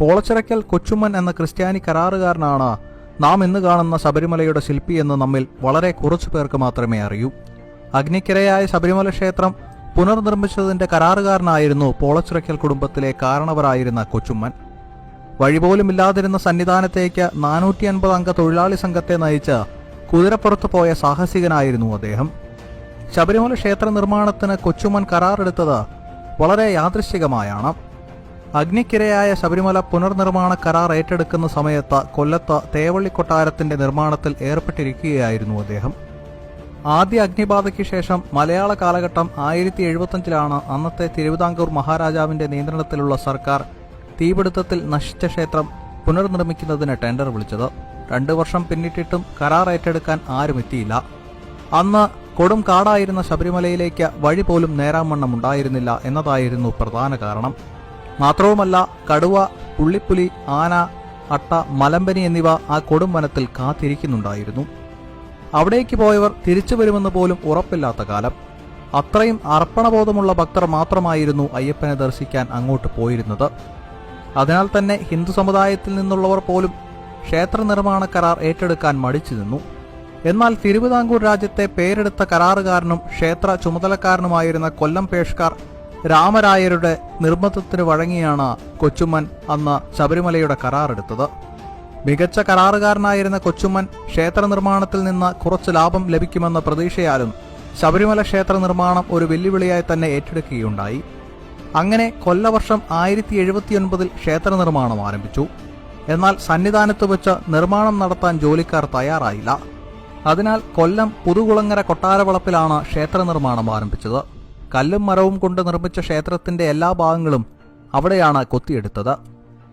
പോളച്ചിറയ്ക്കൽ കൊച്ചുമ്മൻ എന്ന ക്രിസ്ത്യാനി കരാറുകാരനാണ് നാം ഇന്ന് കാണുന്ന ശബരിമലയുടെ ശില്പി എന്ന് നമ്മിൽ വളരെ കുറച്ചു പേർക്ക് മാത്രമേ അറിയൂ. അഗ്നിക്കിരയായ ശബരിമല ക്ഷേത്രം പുനർനിർമ്മിച്ചതിന്റെ കരാറുകാരനായിരുന്നു പോളച്ചിറയ്ക്കൽ കുടുംബത്തിലെ കാരണവരായിരുന്ന കൊച്ചുമ്മൻ വഴിപോലും ഇല്ലാതിരുന്ന സന്നിധാനത്തേക്ക് നാനൂറ്റി അൻപത് അംഗ തൊഴിലാളി സംഘത്തെ നയിച്ച് കുതിരപ്പുറത്ത് പോയ സാഹസികനായിരുന്നു അദ്ദേഹം. ശബരിമല ക്ഷേത്ര നിർമ്മാണത്തിന് കൊച്ചുമ്മൻ കരാറെടുത്തത് വളരെ യാദൃശ്ചികമായാണ്. അഗ്നിക്കിരയായ ശബരിമല പുനർനിർമ്മാണ കരാർ ഏറ്റെടുക്കുന്ന സമയത്ത് കൊല്ലത്ത് തേവള്ളി കൊട്ടാരത്തിന്റെ നിർമ്മാണത്തിൽ ഏർപ്പെട്ടിരിക്കുകയായിരുന്നു അദ്ദേഹം. ആദ്യ അഗ്നിബാധയ്ക്ക് ശേഷം മലയാള കാലഘട്ടം ആയിരത്തി എഴുപത്തഞ്ചിലാണ് അന്നത്തെ തിരുവിതാംകൂർ മഹാരാജാവിന്റെ നിയന്ത്രണത്തിലുള്ള സർക്കാർ തീപിടുത്തത്തിൽ നശിച്ച ക്ഷേത്രം പുനർനിർമ്മിക്കുന്നതിന് ടെൻഡർ വിളിച്ചത്. രണ്ടു വർഷം പിന്നിട്ടിട്ടും കരാർ ഏറ്റെടുക്കാൻ ആരും എത്തിയില്ല അന്ന് കൊടും കാടായിരുന്ന ശബരിമലയിലേക്ക് വഴി പോലും നേരാമണ്ണം ഉണ്ടായിരുന്നില്ല എന്നതായിരുന്നു പ്രധാന കാരണം. മാത്രവുമല്ല കടുവ പുള്ളിപ്പുലി ആന അട്ട മലമ്പനി എന്നിവ ആ കൊടും വനത്തിൽ കാത്തിരിക്കുന്നുണ്ടായിരുന്നു. അവിടേക്ക് പോയവർ തിരിച്ചു വരുമെന്ന് പോലും ഉറപ്പില്ലാത്ത കാലം. അത്രയും അർപ്പണബോധമുള്ള ഭക്തർ മാത്രമായിരുന്നു അയ്യപ്പനെ ദർശിക്കാൻ അങ്ങോട്ട് പോയിരുന്നത്. അതിനാൽ തന്നെ ഹിന്ദു സമുദായത്തിൽ നിന്നുള്ളവർ പോലും ക്ഷേത്ര നിർമ്മാണ കരാർ ഏറ്റെടുക്കാൻ മടിച്ചു നിന്നു. എന്നാൽ തിരുവിതാംകൂർ രാജ്യത്തെ പേരെടുത്ത കരാറുകാരനും ക്ഷേത്ര ചുമതലക്കാരനുമായിരുന്ന കൊല്ലം പേഷ്കാർ രാമരായരുടെ നിർബന്ധത്തിന് വഴങ്ങിയാണ് കൊച്ചുമ്മൻ അന്ന് ശബരിമലയുടെ കരാറെടുത്തത് മികച്ച കരാറുകാരനായിരുന്ന കൊച്ചുമ്മൻ ക്ഷേത്ര നിർമ്മാണത്തിൽ നിന്ന് കുറച്ച് ലാഭം ലഭിക്കുമെന്ന പ്രതീക്ഷയാലും ശബരിമല ക്ഷേത്ര നിർമ്മാണം ഒരു വെല്ലുവിളിയായി തന്നെ ഏറ്റെടുക്കുകയുണ്ടായി. അങ്ങനെ കൊല്ലവർഷം ആയിരത്തി എഴുപത്തിയൊൻപതിൽ ക്ഷേത്ര നിർമ്മാണം ആരംഭിച്ചു. എന്നാൽ സന്നിധാനത്ത് വെച്ച് നിർമ്മാണം നടത്താൻ ജോലിക്കാർ തയ്യാറായില്ല. അതിനാൽ കൊല്ലം പുതുകുളങ്ങര കൊട്ടാരവളപ്പിലാണ് ക്ഷേത്ര നിർമ്മാണം ആരംഭിച്ചത്. കല്ലും മരവും കൊണ്ട് നിർമ്മിച്ച ക്ഷേത്രത്തിന്റെ എല്ലാ ഭാഗങ്ങളും അവിടെയാണ് കൊത്തിയെടുത്തത്.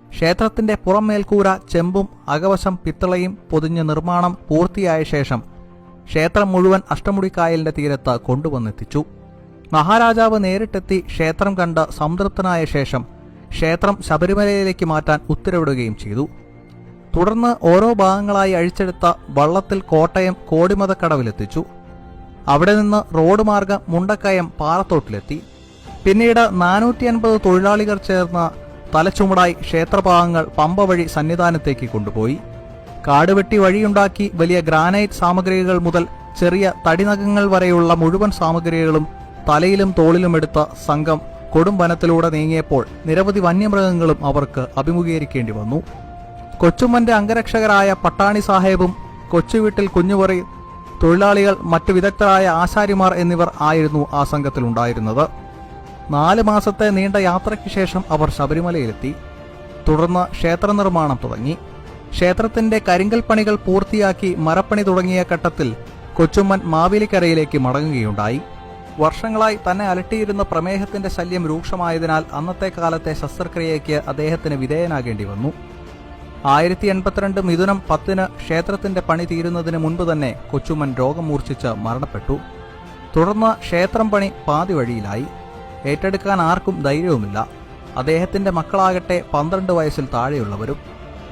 ക്ഷേത്രത്തിന്റെ പുറം മേൽക്കൂര ചെമ്പും അകവശം പിത്തളയും പൊതിഞ്ഞ് നിർമ്മാണം പൂർത്തിയായ ശേഷം ക്ഷേത്രം മുഴുവൻ അഷ്ടമുടിക്കായലിന്റെ തീരത്ത് കൊണ്ടുവന്നെത്തിച്ചു. മഹാരാജാവ് നേരിട്ടെത്തി ക്ഷേത്രം കണ്ട് സംതൃപ്തനായ ശേഷം ക്ഷേത്രം ശബരിമലയിലേക്ക് മാറ്റാൻ ഉത്തരവിടുകയും ചെയ്തു. തുടർന്ന് ഓരോ ഭാഗങ്ങളായി അഴിച്ചെടുത്ത വള്ളത്തിൽ കോട്ടയം കോടിമതക്കടവിലെത്തിച്ചു. അവിടെ നിന്ന് റോഡ് മാർഗം മുണ്ടക്കയം പാറത്തോട്ടിലെത്തി പിന്നീട് നാനൂറ്റി അൻപത് തൊഴിലാളികൾ ചേർന്ന തലച്ചുമടായി ക്ഷേത്രഭാഗങ്ങൾ പമ്പ വഴി സന്നിധാനത്തേക്ക് കൊണ്ടുപോയി. കാടുവെട്ടി വഴിയുണ്ടാക്കി വലിയ ഗ്രാനൈറ്റ് സാമഗ്രികൾ മുതൽ ചെറിയ തടിനകങ്ങൾ വരെയുള്ള മുഴുവൻ സാമഗ്രികളും തലയിലും തോളിലും എടുത്ത സംഘം കൊടും വനത്തിലൂടെ നീങ്ങിയപ്പോൾ നിരവധി വന്യമൃഗങ്ങളും അവർക്ക് അഭിമുഖീകരിക്കേണ്ടി വന്നു. കൊച്ചുമ്മന്റെ അംഗരക്ഷകരായ പട്ടാണി സാഹേബും കൊച്ചുവീട്ടിൽ കുഞ്ഞുപറി തൊഴിലാളികൾ മറ്റു വിദഗ്ധരായ ആശാരിമാർ എന്നിവർ ആയിരുന്നു ആ സംഘത്തിലുണ്ടായിരുന്നത്. നാല് മാസത്തെ നീണ്ട യാത്രയ്ക്ക് ശേഷം അവർ ശബരിമലയിലെത്തി. തുടർന്ന് ക്ഷേത്ര നിർമ്മാണം തുടങ്ങി. ക്ഷേത്രത്തിന്റെ കരിങ്കൽ പണികൾ പൂർത്തിയാക്കി മരപ്പണി തുടങ്ങിയ ഘട്ടത്തിൽ കൊച്ചുമ്മൻ മാവേലിക്കരയിലേക്ക് മടങ്ങുകയുണ്ടായി. വർഷങ്ങളായി തന്നെ അലട്ടിയിരുന്ന പ്രമേഹത്തിന്റെ ശല്യം രൂക്ഷമായതിനാൽ അന്നത്തെ കാലത്തെ ശസ്ത്രക്രിയയ്ക്ക് അദ്ദേഹത്തിന് വിധേയനാകേണ്ടി വന്നു. ആയിരത്തി എൺപത്തിരണ്ട് മിഥുനം പത്തിന് ക്ഷേത്രത്തിന്റെ പണി തീരുന്നതിന് മുൻപ് തന്നെ കൊച്ചുമ്മൻ രോഗം മൂർച്ഛിച്ച് മരണപ്പെട്ടു. തുടർന്ന് ക്ഷേത്രം പണി പാതി വഴിയിലായി. ഏറ്റെടുക്കാൻ ആർക്കും ധൈര്യവുമില്ല. അദ്ദേഹത്തിന്റെ മക്കളാകട്ടെ പന്ത്രണ്ട് വയസ്സിൽ താഴെയുള്ളവരും.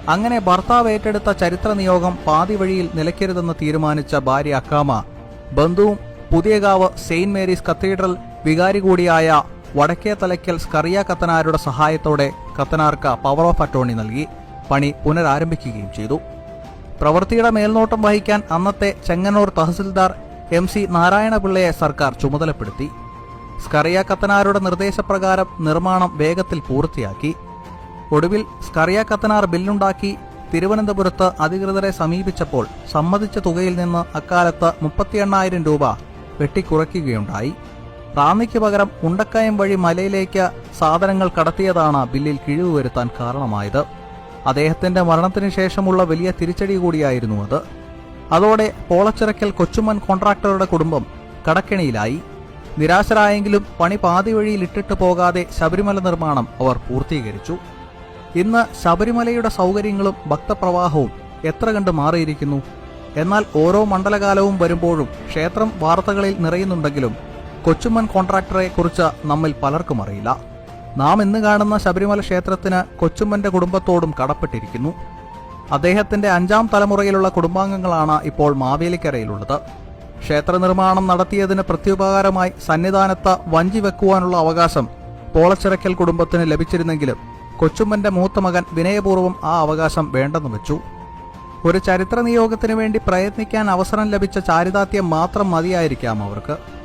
അങ്ങനെ ഭർത്താവ് ഏറ്റെടുത്ത ചരിത്ര നിയോഗം പാതി വഴിയിൽ നിലയ്ക്കരുതെന്ന് തീരുമാനിച്ച ഭാര്യ അക്കാമ ബന്ധുവും പുതിയകാവ് സെയിന്റ് മേരീസ് കത്തീഡ്രൽ വികാരി കൂടിയായ വടക്കേ തലയ്ക്കൽ സ്കറിയ കത്തനാരുടെ സഹായത്തോടെ കത്തനാർക്ക് പവർ ഓഫ് അറ്റോണി നൽകി. പണി പുനരാരംഭിക്കുകയും ചെയ്തു. പ്രവൃത്തിയുടെ മേൽനോട്ടം വഹിക്കാൻ അന്നത്തെ ചെങ്ങന്നൂർ തഹസിൽദാർ എം സി നാരായണപിള്ളയെ സർക്കാർ ചുമതലപ്പെടുത്തി. സ്കറിയ കത്തനാരുടെ നിർദ്ദേശപ്രകാരം നിർമ്മാണം വേഗത്തിൽ പൂർത്തിയാക്കി. ഒടുവിൽ സ്കറിയ കത്തനാർ ബില്ലുണ്ടാക്കി തിരുവനന്തപുരത്ത് അധികൃതരെ സമീപിച്ചപ്പോൾ സമ്മതിച്ച തുകയിൽ നിന്ന് അക്കാലത്ത് മുപ്പത്തി എണ്ണായിരം രൂപ വെട്ടിക്കുറയ്ക്കുകയുണ്ടായി. റാന്നിക്ക് പകരം ഉണ്ടക്കയം വഴി മലയിലേക്ക് സാധനങ്ങൾ കടത്തിയതാണ് ബില്ലിൽ കിഴിവ് വരുത്താൻ കാരണമായത്. അദ്ദേഹത്തിന്റെ മരണത്തിന് ശേഷമുള്ള വലിയ തിരിച്ചടി കൂടിയായിരുന്നു അത്. അതോടെ പോളച്ചിറക്കൽ കൊച്ചുമൻ കോൺട്രാക്ടറുടെ കുടുംബം കടക്കെണിയിലായി. നിരാശരായെങ്കിലും പണി പാതി വഴിയിൽ ഇട്ടിട്ട് പോകാതെ ശബരിമല നിർമ്മാണം അവർ പൂർത്തീകരിച്ചു. ഇന്ന് ശബരിമലയുടെ സൗകര്യങ്ങളും ഭക്തപ്രവാഹവും എത്ര കണ്ട് മാറിയിരിക്കുന്നു? എന്നാൽ ഓരോ മണ്ഡലകാലവും വരുമ്പോഴും ക്ഷേത്രം വാർത്തകളിൽ നിറയുന്നുണ്ടെങ്കിലും കൊച്ചുമൻ കോൺട്രാക്ടറെ കുറിച്ച് നമ്മിൽ പലർക്കും അറിയില്ല. നാം ഇന്ന് കാണുന്ന ശബരിമല ക്ഷേത്രത്തിന് കൊച്ചുമ്മന്റെ കുടുംബത്തോടും കടപ്പെട്ടിരിക്കുന്നു. അദ്ദേഹത്തിന്റെ അഞ്ചാം തലമുറയിലുള്ള കുടുംബാംഗങ്ങളാണ് ഇപ്പോൾ മാവേലിക്കരയിലുള്ളത്. ക്ഷേത്ര നിർമ്മാണം നടത്തിയതിന് പ്രത്യുപകാരമായി സന്നിധാനത്ത് വഞ്ചി വെക്കുവാനുള്ള അവകാശം പോളച്ചിറക്കൽ കുടുംബത്തിന് ലഭിച്ചിരുന്നെങ്കിലും കൊച്ചുമ്മന്റെ മൂത്ത മകൻ വിനയപൂർവം ആ അവകാശം വേണ്ടെന്ന് വെച്ചു. ഒരു ചരിത്ര നിയോഗത്തിനു വേണ്ടി പ്രയത്നിക്കാൻ അവസരം ലഭിച്ച ചാരിതാർത്ഥ്യം മാത്രം മതിയായിരിക്കാം അവർക്ക്.